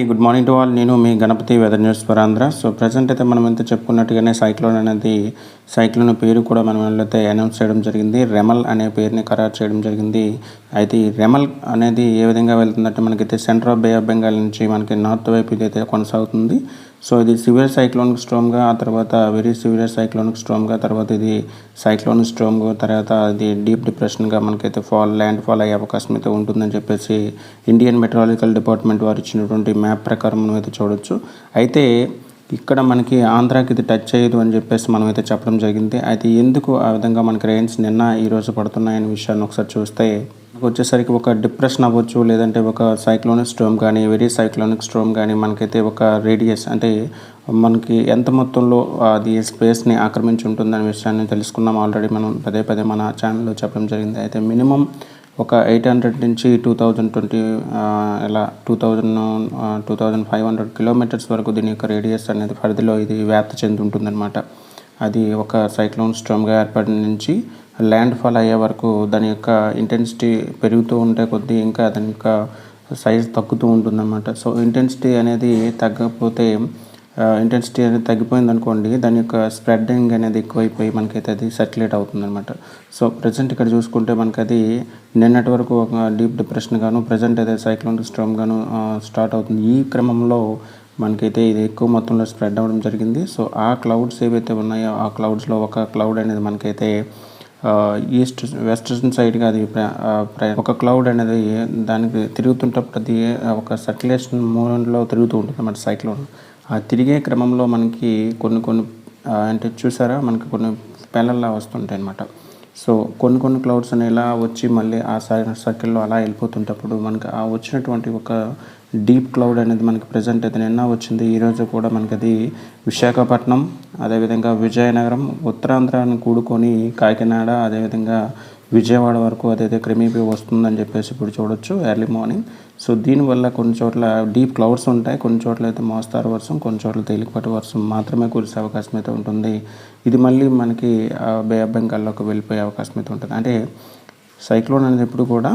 Good morning to all. నేను మీ Ganapathi weather news for Andhra so present అయితే మనం ఎంత చెప్పుకున్నట్టుగానే సైక్లోన్ అనేది సైక్లోన్ పేరు కూడా మనం అయితే అనౌన్స్ చేయడం జరిగింది. రెమల్ అనే పేరుని ఖరారు చేయడం జరిగింది. అయితే ఈ రెమల్ అనేది ఏ విధంగా వెళ్తుందంటే మనకైతే ఆఫ్ బే ఆఫ్ బెంగాల్ నుంచి మనకి నార్త్ వైపు ఇదైతే కొనసాగుతుంది. సో ఇది సివియర్ సైక్లోనిక్ స్ట్రోమ్గా ఆ తర్వాత వెరీ సివియర్ సైక్లోనిక్ స్ట్రోమ్గా తర్వాత ఇది సైక్లోనిక్ స్ట్రోమ్గా తర్వాత ఇది డీప్ డిప్రెషన్గా మనకైతే ఫాల్ ల్యాండ్ ఫాల్ అయ్యే అవకాశం అయితే ఉంటుందని చెప్పేసి ఇండియన్ మెట్రాలజికల్ డిపార్ట్మెంట్ వారు ఇచ్చినటువంటి మ్యాప్ ప్రకారం మనం అయితే చూడొచ్చు. అయితే ఇక్కడ మనకి ఆంధ్రాకి ఇది టచ్ చేయదు అని చెప్పేసి మనం అయితే చెప్పడం జరిగింది. అయితే ఎందుకు ఆ విధంగా మనకి రెయిన్స్ నిన్న ఈరోజు పడుతున్నాయనే విషయాన్ని ఒకసారి చూస్తే వచ్చేసరికి ఒక డిప్రెషన్ అవ్వచ్చు లేదంటే ఒక సైక్లోనిక్ స్ట్రోమ్ కానీ వెరీ సైక్లోనిక్ స్ట్రోమ్ కానీ మనకైతే ఒక రేడియస్ అంటే మనకి ఎంత మొత్తంలో అది స్పేస్ని ఆక్రమించి ఉంటుందనే విషయాన్ని తెలుసుకున్నాం. ఆల్రెడీ మనం పదే పదే మన ఛానల్లో చెప్పడం జరిగింది. అయితే మినిమం ఒక ఎయిట్ హండ్రెడ్ నుంచి టూ థౌజండ్ ట్వంటీ ఇలా two thousand two thousand five hundred kilometers వరకు దీని యొక్క రేడియస్ అనేది పరిధిలో ఇది వ్యాప్తి చెంది ఉంటుందన్నమాట. అది ఒక సైక్లోన్ స్ట్రమ్గా ఏర్పడిన నుంచి ల్యాండ్ ఫాల్ అయ్యే వరకు దాని యొక్క ఇంటెన్సిటీ పెరుగుతూ ఉంటే కొద్దీ ఇంకా దాని యొక్క సైజ్ తగ్గుతూ ఉంటుందన్నమాట. సో ఇంటెన్సిటీ అనేది తగ్గకపోతే ఇంటెన్సిటీ అనేది తగ్గిపోయింది అనుకోండి దాని యొక్క స్ప్రెడ్డింగ్ అనేది ఎక్కువైపోయి మనకైతే అది సర్క్యులేట్ అవుతుందన్నమాట. సో ప్రజెంట్ ఇక్కడ చూసుకుంటే మనకి అది నిన్నటి వరకు ఒక డీప్ డిప్రెషన్ గాను ప్రజెంట్ అయితే సైక్లోన్ స్ట్రామ్ గాను స్టార్ట్ అవుతుంది. ఈ క్రమంలో మనకైతే ఇది ఎక్కువ మొత్తంలో స్ప్రెడ్ అవ్వడం జరిగింది. సో ఆ క్లౌడ్స్ ఏవైతే ఉన్నాయో ఆ క్లౌడ్స్లో ఒక క్లౌడ్ అనేది మనకైతే ఈస్ట్ వెస్టర్న్ సైడ్గా అది ఒక క్లౌడ్ అనేది దానికి తిరుగుతుంటప్పుడు అది ఒక సర్క్యులేషన్ మూమెంట్లో తిరుగుతూ ఉంటుంది అన్నమాట సైక్లోన్. ఆ తిరిగే క్రమంలో మనకి కొన్ని కొన్ని అంటే చూసారా? మనకి కొన్ని పేలల్లా వస్తుంటాయి అన్నమాట సో కొన్ని కొన్ని క్లౌడ్స్ అని ఇలా వచ్చి మళ్ళీ ఆ సర్కిల్లో అలా వెళ్ళిపోతుంటప్పుడు మనకి ఆ వచ్చినటువంటి ఒక డీప్ క్లౌడ్ అనేది మనకి ప్రజెంట్ అయితే నిన్న వచ్చింది ఈరోజు కూడా మనకి అది విశాఖపట్నం అదేవిధంగా విజయనగరం ఉత్తరాంధ్రాన్ని కూడుకొని కాకినాడ అదేవిధంగా విజయవాడ వరకు అదైతే క్రమేపీ వస్తుందని చెప్పేసి ఇప్పుడు చూడొచ్చు ఎర్లీ మార్నింగ్ సో దీనివల్ల కొన్ని చోట్ల డీప్ క్లౌడ్స్ ఉంటాయి కొన్ని చోట్ల అయితే మోస్తారు వర్షం కొన్ని చోట్ల తేలికపాటి వర్షం మాత్రమే కురిసే అవకాశం అయితే ఉంటుంది. ఇది మళ్ళీ మనకి బే ఆఫ్ బెంగాల్లోకి వెళ్ళిపోయే అవకాశం అయితే ఉంటుంది. అంటే సైక్లోన్ అనేది ఎప్పుడు కూడా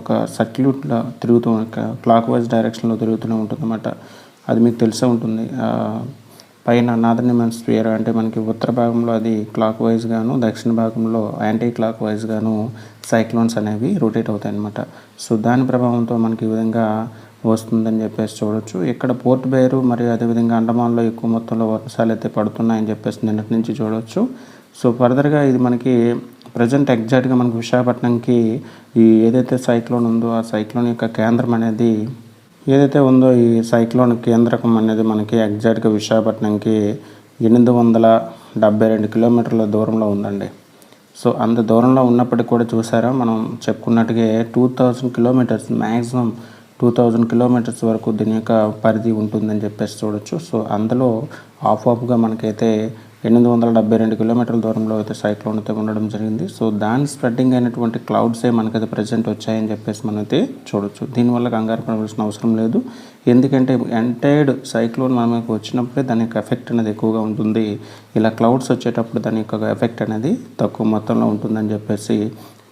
ఒక సర్క్యూట్లో తిరుగుతూ క్లాక్ వైజ్ డైరెక్షన్లో తిరుగుతూనే ఉంటుందన్నమాట. అది మీకు తెలిసే ఉంటుంది. పైన నాదర్న్ స్పియర్ అంటే మనకి ఉత్తర భాగంలో అది క్లాక్ వైజ్గాను దక్షిణ భాగంలో యాంటీ క్లాక్ వైజ్గాను సైక్లోన్స్ అనేవి రొటేట్ అవుతాయి అన్నమాట సో దాని ప్రభావంతో మనకి ఈ విధంగా వస్తుందని చెప్పేసి చూడొచ్చు. ఇక్కడ పోర్ట్ బేరు మరియు అదేవిధంగా అండమాన్లో ఎక్కువ మొత్తంలో వర్షాలు అయితే పడుతున్నాయని చెప్పేసి నిన్నటి నుంచి చూడవచ్చు సో ఫర్దర్గా ఇది మనకి ప్రజెంట్ ఎగ్జాక్ట్గా మనకి విశాఖపట్నంకి ఈ ఏదైతే సైక్లోన్ ఉందో ఆ సైక్లోన్ యొక్క కేంద్రం అనేది ఏదైతే ఉందో ఈ సైక్లోన్ కేంద్రకం అనేది మనకి ఎగ్జాక్ట్గా విశాఖపట్నంకి ఎనిమిది వందల డెబ్బై రెండు కిలోమీటర్ల దూరంలో ఉందండి. సో అంత దూరంలో ఉన్నప్పటికీ కూడా చూసారా మనం చెప్పుకున్నట్టుగా two thousand kilometers maximum two thousand kilometers వరకు దీని యొక్క పరిధి ఉంటుందని చెప్పేసి చూడొచ్చు. సో అందులో ఆఫ్ ఆఫ్గా మనకైతే ఎనిమిది వందల డెబ్బై రెండు కిలోమీటర్ల దూరంలో అయితే సైక్లోన్ అయితే ఉండడం జరిగింది. సో దాని స్ప్రెడ్డింగ్ అయినటువంటి క్లౌడ్సే మనకైతే ప్రజెంట్ వచ్చాయని చెప్పేసి మనం అయితే చూడొచ్చు. దీనివల్ల కంగారు పడవలసిన అవసరం లేదు. ఎందుకంటే ఎంటైర్డ్ సైక్లోన్ మనకు వచ్చినప్పుడే దాని యొక్క ఎఫెక్ట్ అనేది ఎక్కువగా ఉంటుంది. ఇలా క్లౌడ్స్ వచ్చేటప్పుడు దాని యొక్క ఎఫెక్ట్ అనేది తక్కువ మొత్తంలో ఉంటుందని చెప్పేసి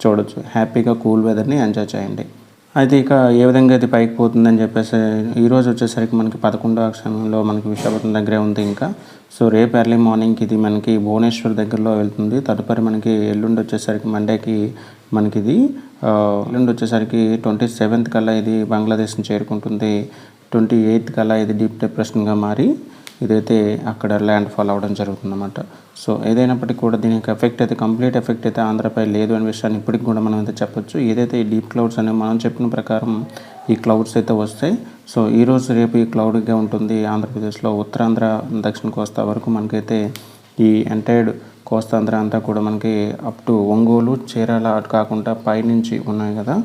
చూడొచ్చు. హ్యాపీగా కూల్ వెదర్ని ఎంజాయ్ చేయండి. అయితే ఇక ఏ విధంగా అయితే పైకి పోతుందని చెప్పేసి ఈరోజు వచ్చేసరికి మనకి పదకొండవ సమయంలో మనకి విశాఖపట్నం దగ్గరే ఉంది ఇంకా. సో రేపు ఎర్లీ మార్నింగ్కి ఇది మనకి భువనేశ్వర్ దగ్గరలో వెళ్తుంది. తదుపరి మనకి ఎల్లుండి వచ్చేసరికి మండేకి మనకి ఇది ఎల్లుండి వచ్చేసరికి ట్వంటీ సెవెంత్ కల్లా ఇది బంగ్లాదేశ్ని చేరుకుంటుంది. ట్వంటీ ఎయిత్ కల్లా ఇది డీప్ డిప్రెషన్గా మారి ఇదైతే అక్కడ ల్యాండ్ ఫాల్ అవ్వడం జరుగుతుందన్నమాట. సో ఏదైనప్పటికీ కూడా దీని యొక్క ఎఫెక్ట్ అయితే కంప్లీట్ ఎఫెక్ట్ అయితే ఆంధ్రపై లేదు అనే విషయాన్ని ఇప్పటికి కూడా మనం అయితే చెప్పొచ్చు. ఏదైతే ఈ డీప్ క్లౌడ్స్ అనేవి మనం చెప్పిన ప్రకారం ఈ క్లౌడ్స్ అయితే వస్తాయి. సో ఈరోజు రేపు ఈ క్లౌడ్గా ఉంటుంది. ఆంధ్రప్రదేశ్లో ఉత్తరాంధ్ర దక్షిణ కోస్తా వరకు మనకైతే ఈ ఎంటైర్డ్ కోస్తాంధ్ర అంతా కూడా మనకి అప్ టు ఒంగోలు చీరాల అటు కాకుండా పైనుంచి ఉన్నాయి కదా.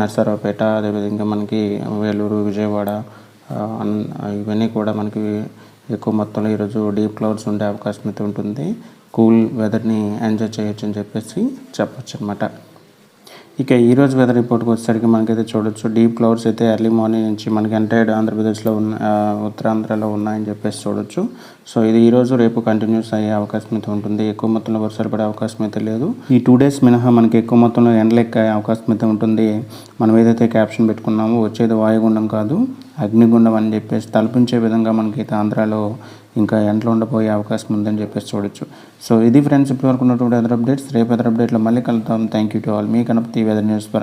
నర్సరావుపేట అదేవిధంగా మనకి వేలూరు విజయవాడ ఇవన్నీ కూడా మనకి ఎక్కువ మొత్తంలో ఈరోజు డీప్ క్లౌడ్స్ ఉండే అవకాశం అయితే ఉంటుంది. కూల్ వెదర్ని ఎంజాయ్ చేయొచ్చు అని చెప్పేసి చెప్పచ్చు అనమాట ఇక ఈరోజు వెదర్ రిపోర్ట్కి వచ్చేసరికి మనకైతే చూడొచ్చు. డీప్ క్లౌడ్స్ అయితే ఎర్లీ మార్నింగ్ నుంచి మనకి ఎంటైర్డ్ ఆంధ్రప్రదేశ్లో ఉన్న ఉత్తరాంధ్రలో ఉన్నాయని చెప్పేసి చూడొచ్చు. సో ఇది ఈరోజు రేపు కంటిన్యూస్ అయ్యే అవకాశం అయితే ఉంటుంది. ఎక్కువ మొత్తంలో వర్షాలు పడే అవకాశం అయితే లేదు. ఈ టూ డేస్ మినహా మనకి ఎక్కువ మొత్తంలో ఎండలు ఎక్కే అవకాశం అయితే ఉంటుంది. మనం ఏదైతే క్యాప్షన్ పెట్టుకున్నామో వచ్చేది వాయుగుండం కాదు. అగ్నిగుండం అని చెప్పేసి తలపించే విధంగా మనకైతే ఆంధ్రాలో ఇంకా ఎండలు ఉండబోయే అవకాశం ఉందని చెప్పేసి చూడొచ్చు. సో ఇది ఫ్రెండ్స్ ఇప్పటివరకు ఉన్నటువంటి అదర్ అప్డేట్స్ రేపు అదర్ అప్డేట్లో మళ్ళీ కలుద్దాం. థ్యాంక్ యూ టు ఆల్ మీ కనపతి వెదర్ న్యూస్